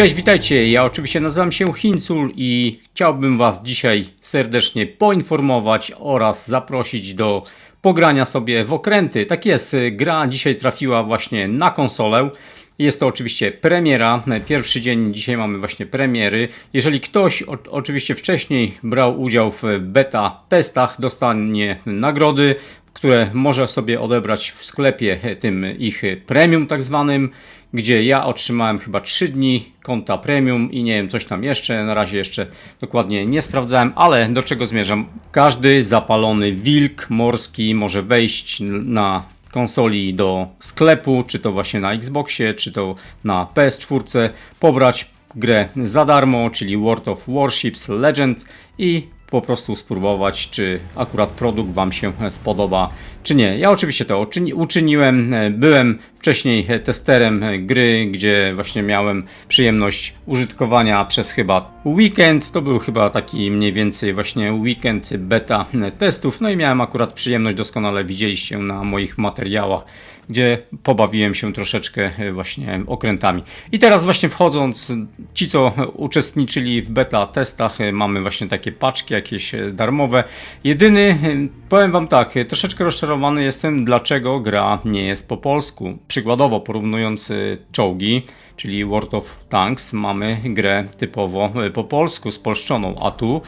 Cześć, witajcie. Ja oczywiście nazywam się Hincul i chciałbym Was dzisiaj serdecznie poinformować oraz zaprosić do pogrania sobie w okręty. Tak jest, gra dzisiaj trafiła właśnie na konsolę. Jest to oczywiście premiera, pierwszy dzień dzisiaj mamy właśnie premiery. Jeżeli ktoś o, oczywiście wcześniej brał udział w beta testach, dostanie nagrody, które może sobie odebrać w sklepie tym ich premium tak zwanym, gdzie ja otrzymałem chyba 3 dni konta premium i nie wiem, coś tam jeszcze, na razie jeszcze dokładnie nie sprawdzałem, ale do czego zmierzam? Każdy zapalony wilk morski może wejść na konsoli do sklepu, czy to właśnie na Xboxie, czy to na PS4, pobrać grę za darmo, czyli World of Warships Legend i po prostu spróbować, czy akurat produkt Wam się spodoba, czy nie. Ja oczywiście to uczyni uczyniłem. Byłem wcześniej testerem gry, gdzie właśnie miałem przyjemność użytkowania przez chyba weekend. To był chyba taki mniej więcej właśnie weekend beta testów. No i miałem akurat przyjemność, doskonale widzieliście na moich materiałach, gdzie pobawiłem się troszeczkę właśnie okrętami. I teraz właśnie wchodząc, ci co uczestniczyli w beta testach, mamy właśnie takie paczki jakieś darmowe. Jedyny, powiem Wam tak, troszeczkę rozczarowany jestem, dlaczego gra nie jest po polsku. Przykładowo porównując czołgi, czyli World of Tanks, mamy grę typowo po polsku, spolszczoną, a tu?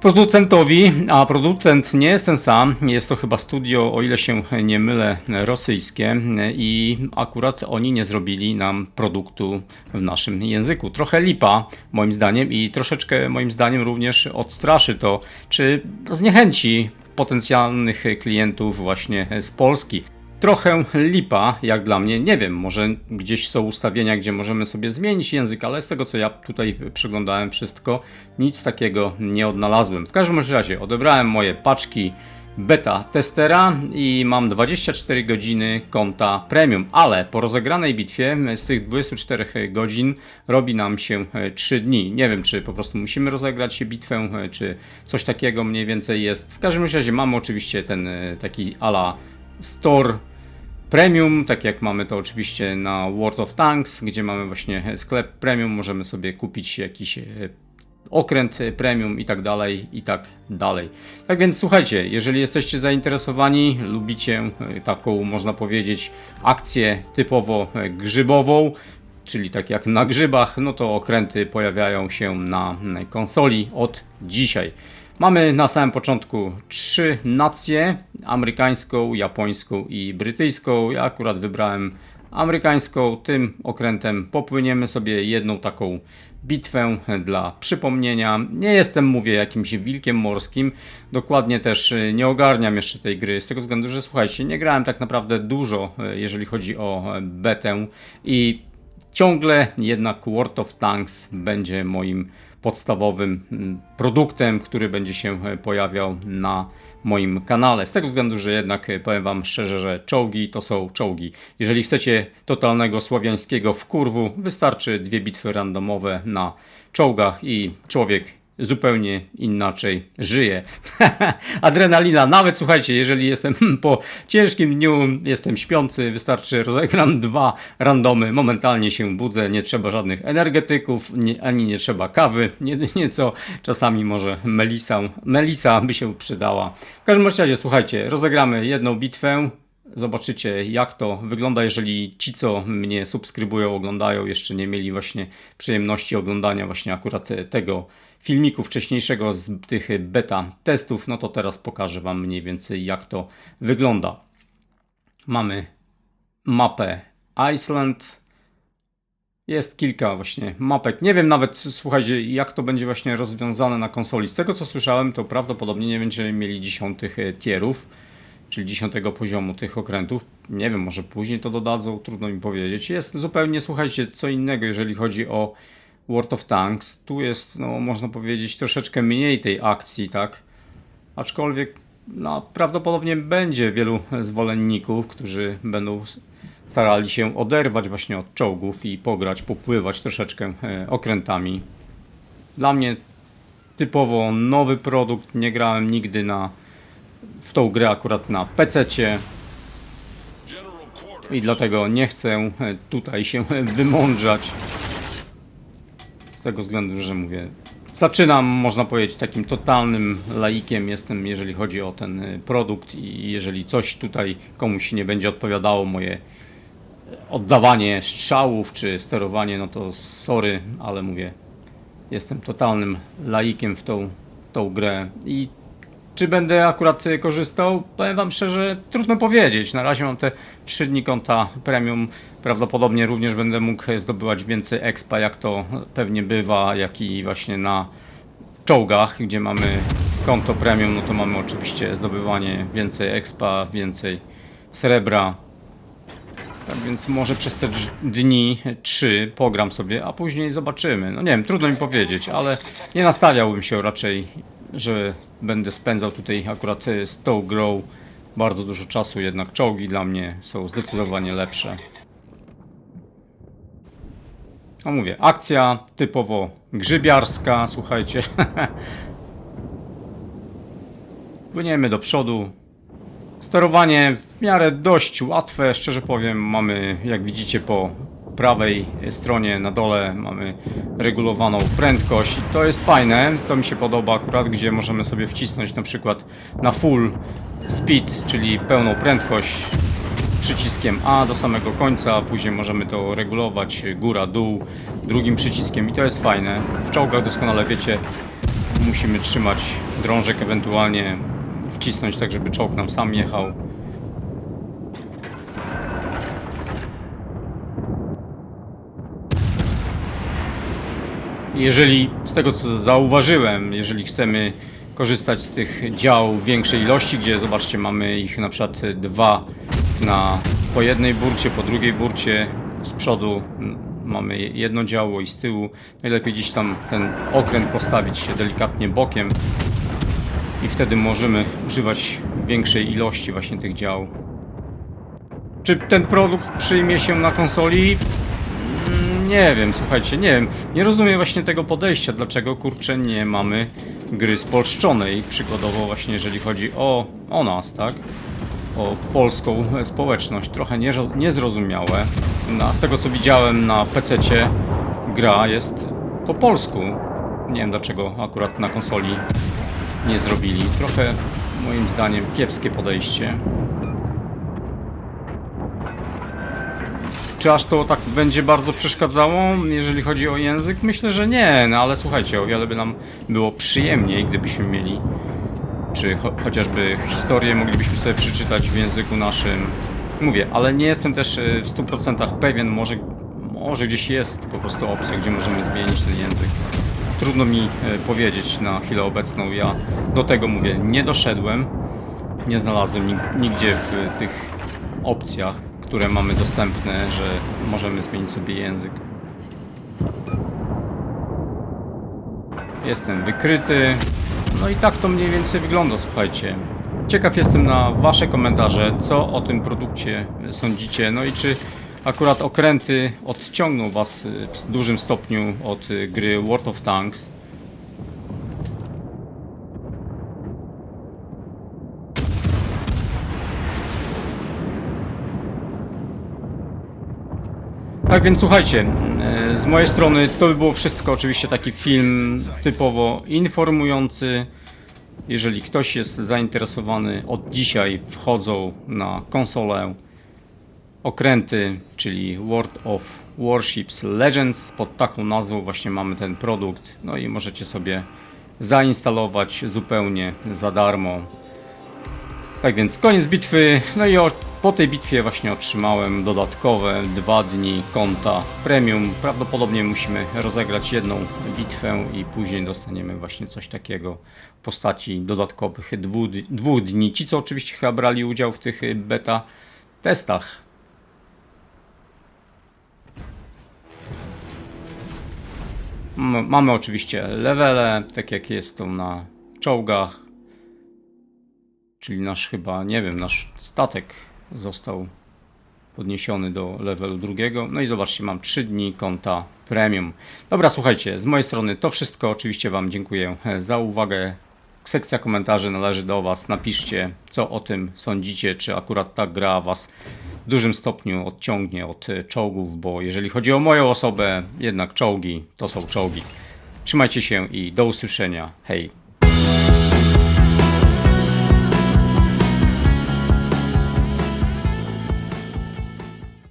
Producentowi, a producent nie jest ten sam, jest to chyba studio, o ile się nie mylę, rosyjskie. I akurat oni nie zrobili nam produktu w naszym języku. Trochę lipa moim zdaniem i troszeczkę moim zdaniem również odstraszy to, czy zniechęci potencjalnych klientów właśnie z Polski trochę lipa, jak dla mnie. Nie wiem, może gdzieś są ustawienia, gdzie możemy sobie zmienić język, ale z tego co ja tutaj przeglądałem wszystko, nic takiego nie odnalazłem. W każdym razie odebrałem moje paczki beta testera i mam 24 godziny konta premium, ale po rozegranej bitwie z tych 24 godzin robi nam się 3 dni. Nie wiem, czy po prostu musimy rozegrać się bitwę, czy coś takiego mniej więcej jest. W każdym razie mamy oczywiście ten taki ala store premium, tak jak mamy to oczywiście na World of Tanks, gdzie mamy właśnie sklep premium, możemy sobie kupić jakiś okręt premium i tak dalej, i tak dalej. Tak więc słuchajcie, jeżeli jesteście zainteresowani, lubicie taką, można powiedzieć, akcję typowo grzybową, czyli tak jak na grzybach, no to okręty pojawiają się na konsoli od dzisiaj. Mamy na samym początku trzy nacje: amerykańską, japońską i brytyjską. Ja akurat wybrałem amerykańską. Tym okrętem popłyniemy sobie jedną taką bitwę dla przypomnienia. Nie jestem, mówię, jakimś wilkiem morskim. Dokładnie też nie ogarniam jeszcze tej gry, z tego względu, że słuchajcie, nie grałem tak naprawdę dużo, jeżeli chodzi o betę i ciągle jednak World of Tanks będzie moim podstawowym mm, produktem, który będzie się e, pojawiał na moim kanale. Z tego względu, że jednak e, powiem Wam szczerze, że czołgi to są czołgi. Jeżeli chcecie totalnego słowiańskiego wkurwu, wystarczy dwie bitwy randomowe na czołgach i człowiek zupełnie inaczej żyję. Adrenalina, nawet słuchajcie, jeżeli jestem po ciężkim dniu, jestem śpiący, wystarczy rozegram dwa randomy, momentalnie się budzę, nie trzeba żadnych energetyków, nie, ani nie trzeba kawy, nie, nieco czasami może melisa, melisa by się przydała. W każdym razie, słuchajcie, rozegramy jedną bitwę, Zobaczycie, jak to wygląda, jeżeli ci, co mnie subskrybują, oglądają, jeszcze nie mieli właśnie przyjemności oglądania właśnie akurat tego filmiku wcześniejszego z tych beta testów, no to teraz pokażę Wam mniej więcej, jak to wygląda. Mamy mapę Iceland. Jest kilka właśnie mapek. Nie wiem nawet, słuchajcie, jak to będzie właśnie rozwiązane na konsoli. Z tego co słyszałem, to prawdopodobnie nie będziemy mieli dziesiątych tierów czyli 10 poziomu tych okrętów. Nie wiem, może później to dodadzą, trudno mi powiedzieć. Jest zupełnie, słuchajcie, co innego, jeżeli chodzi o World of Tanks. Tu jest, no, można powiedzieć, troszeczkę mniej tej akcji, tak? Aczkolwiek, no, prawdopodobnie będzie wielu zwolenników, którzy będą starali się oderwać właśnie od czołgów i pograć, popływać troszeczkę e, okrętami. Dla mnie typowo nowy produkt, nie grałem nigdy na w tą grę akurat na PC i dlatego nie chcę tutaj się wymądrzać. tego względu, że mówię, zaczynam, można powiedzieć, takim totalnym laikiem jestem, jeżeli chodzi o ten y, produkt. I jeżeli coś tutaj komuś nie będzie odpowiadało moje oddawanie strzałów czy sterowanie, no to sorry, ale mówię, jestem totalnym laikiem w tą, tą grę. I czy będę akurat y, korzystał? Powiem Wam szczerze, trudno powiedzieć. Na razie mam te 3 dni konta premium. Prawdopodobnie również będę mógł zdobywać więcej expa, jak to pewnie bywa, jak i właśnie na czołgach, gdzie mamy konto premium, no to mamy oczywiście zdobywanie więcej expa, więcej srebra. Tak więc może przez te dni, trzy, pogram sobie, a później zobaczymy. No nie wiem, trudno mi powiedzieć, ale nie nastawiałbym się raczej, że będę spędzał tutaj akurat y, z tą grą bardzo dużo czasu, jednak czołgi dla mnie są zdecydowanie lepsze. No mówię, akcja typowo grzybiarska, słuchajcie. Płyniemy do przodu, Sterowanie w miarę dość łatwe, szczerze powiem. Mamy, jak widzicie, po prawej stronie na dole mamy regulowaną prędkość. I to jest fajne, to mi się podoba akurat, gdzie możemy sobie wcisnąć na przykład na full speed, czyli pełną prędkość przyciskiem A do samego końca, później możemy to regulować góra, dół drugim przyciskiem i to jest fajne. W czołgach doskonale wiecie, musimy trzymać drążek, ewentualnie wcisnąć tak, żeby czołg nam sam jechał. Jeżeli, z tego co zauważyłem, jeżeli chcemy korzystać z tych dział w większej ilości, gdzie zobaczcie, mamy ich na przykład dwa na, po jednej burcie, po drugiej burcie, z przodu mamy jedno działo i z tyłu. Najlepiej gdzieś tam ten okręt postawić się delikatnie bokiem i wtedy możemy używać większej ilości właśnie tych dział. Czy ten produkt przyjmie się na konsoli? Nie wiem, słuchajcie, nie wiem. Nie rozumiem właśnie tego podejścia, dlaczego kurczę nie mamy gry spolszczonej, przykładowo właśnie jeżeli chodzi o, o nas, tak? O polską społeczność. Trochę nie, niezrozumiałe. No, z tego co widziałem na PC-cie, gra jest po polsku. Nie wiem dlaczego akurat na konsoli nie zrobili. Trochę moim zdaniem kiepskie podejście. Czy aż to tak będzie bardzo przeszkadzało, jeżeli chodzi o język? Myślę, że nie, no ale słuchajcie, o wiele by nam było przyjemniej, gdybyśmy mieli, czy cho chociażby historię moglibyśmy sobie przeczytać w języku naszym. Mówię, ale nie jestem też y, w 100% pewien, może, może gdzieś jest po prostu opcja, gdzie możemy zmienić ten język. Trudno mi e, powiedzieć na chwilę obecną. Ja do tego mówię, nie doszedłem. Nie znalazłem nig- nigdzie w tych opcjach, które mamy dostępne, że możemy zmienić sobie język. Jestem wykryty. No i tak to mniej więcej wygląda, słuchajcie. Ciekaw jestem na Wasze komentarze, co o tym produkcie sądzicie. No i czy akurat okręty odciągną Was w dużym stopniu od gry World of Tanks. Tak więc słuchajcie, e, z mojej strony to by było wszystko. Oczywiście taki film typowo informujący. Jeżeli ktoś jest zainteresowany, od dzisiaj wchodzą na konsolę okręty, czyli World of Warships Legends. Pod taką nazwą właśnie mamy ten produkt. No i możecie sobie zainstalować zupełnie za darmo. Tak więc koniec bitwy. No i o, po tej bitwie właśnie otrzymałem dodatkowe dwa dni konta premium. Prawdopodobnie musimy rozegrać jedną bitwę i później dostaniemy właśnie coś takiego w postaci dodatkowych dwóch, dni. Ci, co oczywiście chyba brali udział w tych beta testach. Mamy oczywiście levele, tak jak jest to na czołgach. Czyli nasz chyba, nie wiem, nasz statek został podniesiony do levelu drugiego. No i zobaczcie, mam 3 dni konta premium. Dobra, słuchajcie, z mojej strony to wszystko. Oczywiście Wam dziękuję e, za uwagę. Sekcja komentarzy należy do Was. Napiszcie, co o tym sądzicie, czy akurat ta gra Was w dużym stopniu odciągnie od e, czołgów, bo jeżeli chodzi o moją osobę, jednak czołgi to są czołgi. Trzymajcie się i do usłyszenia. Hej!